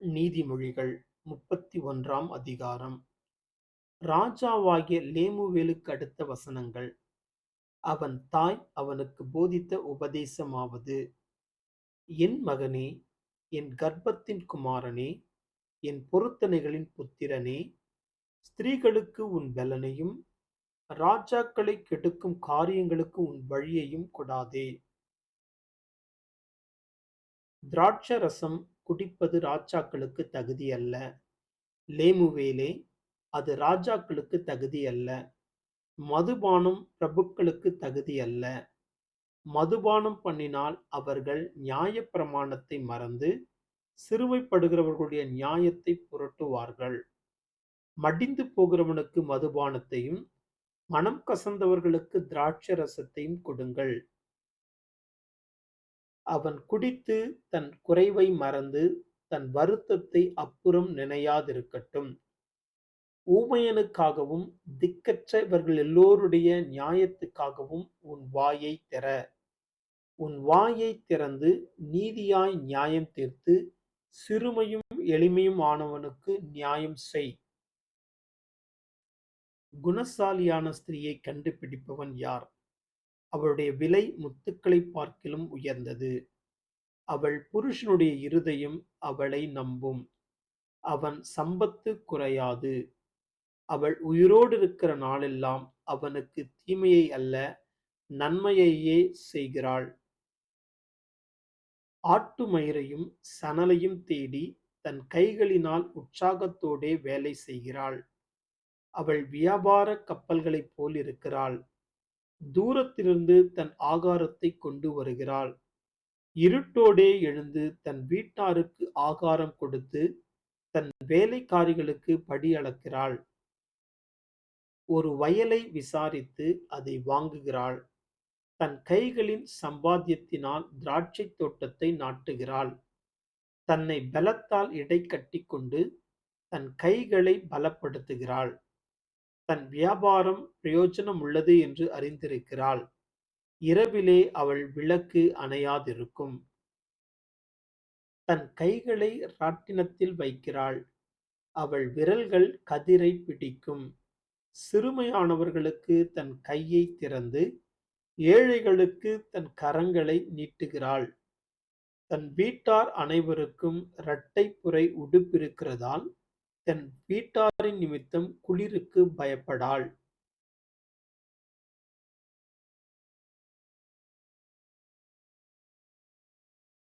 நீதிமொழிகள் முப்பத்தி ஒன்றாம் அதிகாரம். ராஜாவாகிய லேமுவேலுக்கு அடுத்த வசனங்கள். அவன் தாய் அவனுக்கு போதித்த உபதேசமாவது என் மகனே என் கர்ப்பத்தின் குமாரனே என் பொருத்தனைகளின் புத்திரனே ஸ்திரீகளுக்கு உன் பலனையும் ராஜாக்களை கெடுக்கும் காரியங்களுக்கு உன் வழியையும் கொடாதே. திராட்சரசம் குடிப்பது ராஜாக்களுக்கு தகுதியல்ல லேமுவேலே அது ராஜாக்களுக்கு தகுதி அல்ல. மதுபானம் பிரபுக்களுக்கு தகுதியல்ல மதுபானம் பண்ணினால் அவர்கள் நியாயப்பிரமாணத்தை மறந்து சிறுமைப்படுகிறவர்களுடைய நியாயத்தை புரட்டுவார்கள். மடிந்து போகிறவனுக்கு மதுபானத்தையும் மனம் கசந்தவர்களுக்கு திராட்சை ரசத்தையும் கொடுங்கள். அவன் குடித்து தன் குறைவை மறந்து தன் வருத்தத்தை அப்புறம் நினையாதிருக்கட்டும். ஊமையனுக்காகவும் திக்கற்ற இவர்கள் எல்லோருடைய நியாயத்துக்காகவும் உன் வாயை திற. உன் வாயை திறந்து நீதியாய் நியாயம் தீர்த்து சிறுமையும் எளிமையும் ஆனவனுக்கு நியாயம் செய். குணசாலியான ஸ்திரீயை கண்டுபிடிப்பவன் யார்? அவளுடைய விலை முத்துக்களை பார்க்கிலும் உயர்ந்தது. அவள் புருஷனுடைய இருதயம் அவளை நம்பும். அவன் சம்பத்து குறையாது. அவள் உயிரோடு இருக்கிற நாளெல்லாம் அவனுக்கு தீமையை அல்ல நன்மையையே செய்கிறாள். ஆட்டு மயிரையும் சணலையும் தேடி தன் கைகளினால் உற்சாகத்தோடே வேலை செய்கிறாள். அவள் வியாபார கப்பல்களைப் போல் இருக்கிறாள். தூரத்திலிருந்து தன் ஆகாரத்தை கொண்டு வருகிறாள். இருட்டோடே எழுந்து தன் வீட்டாருக்கு ஆகாரம் கொடுத்து தன் வேலைக்காரிகளுக்கு படி அளக்கிறாள். ஒரு வயலை விசாரித்து அதை வாங்குகிறாள். தன் கைகளின் சம்பாத்தியத்தினால் திராட்சை தோட்டத்தை நாட்டுகிறாள். தன்னை பலத்தால் இடை கட்டி கொண்டு தன் கைகளை பலப்படுத்துகிறாள். தன் வியாபாரம் பிரயோஜனம் உள்ளது என்று அறிந்திருக்கிறாள். இரவிலே அவள் விளக்கு அணையாதிருக்கும். தன் கைகளை ராட்டினத்தில் வைக்கிறாள். அவள் விரல்கள் கதிரை பிடிக்கும். சிறுமையானவர்களுக்கு தன் கையை திறந்து ஏழைகளுக்கு தன் கரங்களை நீட்டுகிறாள். தன் வீட்டார் அனைவருக்கும் இரட்டைப்புரை உடுப்பிருக்கிறதால் தன் வீட்டாரின் நிமித்தம் குளிருக்கு பயப்படாள்.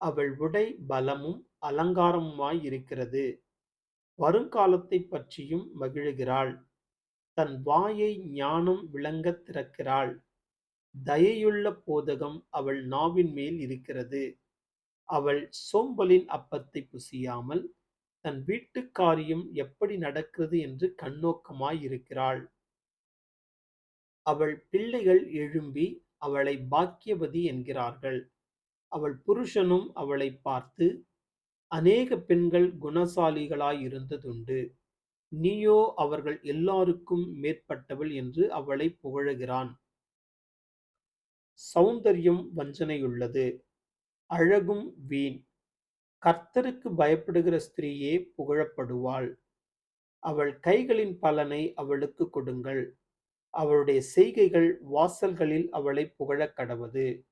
அவள் உடை பலமும் அலங்காரமுமாய் இருக்கிறது. வருங்காலத்தை பற்றியும் மகிழுகிறாள். தன் வாயை ஞானம் விளங்கத் திறக்கிறாள். தயையுள்ள போதகம் அவள் நாவின் மேல் இருக்கிறது. அவள் சோம்பலின் அப்பத்தை புசியாமல் தன் வீட்டு காரியம் எப்படி நடக்கிறது என்று கண்ணோக்கமாய் இருக்கிறாள். அவள் பிள்ளைகள் எழும்பி அவளை பாக்கியவதி என்கிறார்கள். அவள் புருஷனும் அவளை பார்த்து அநேக பெண்கள் குணசாலிகளாயிருந்ததுண்டு நீயோ அவர்கள் எல்லாருக்கும் மேற்பட்டவள் என்று அவளை புகழுகிறான். சௌந்தரியம் வஞ்சனையுள்ளது. அழகும் வீண். கர்த்தருக்கு பயப்படுகிற ஸ்திரீயே புகழப்படுவாள். அவள் கைகளின் பலனை அவளுக்கு கொடுங்கள். அவளுடைய செய்கைகள் வாசல்களில் அவளை புகழக் கடவது.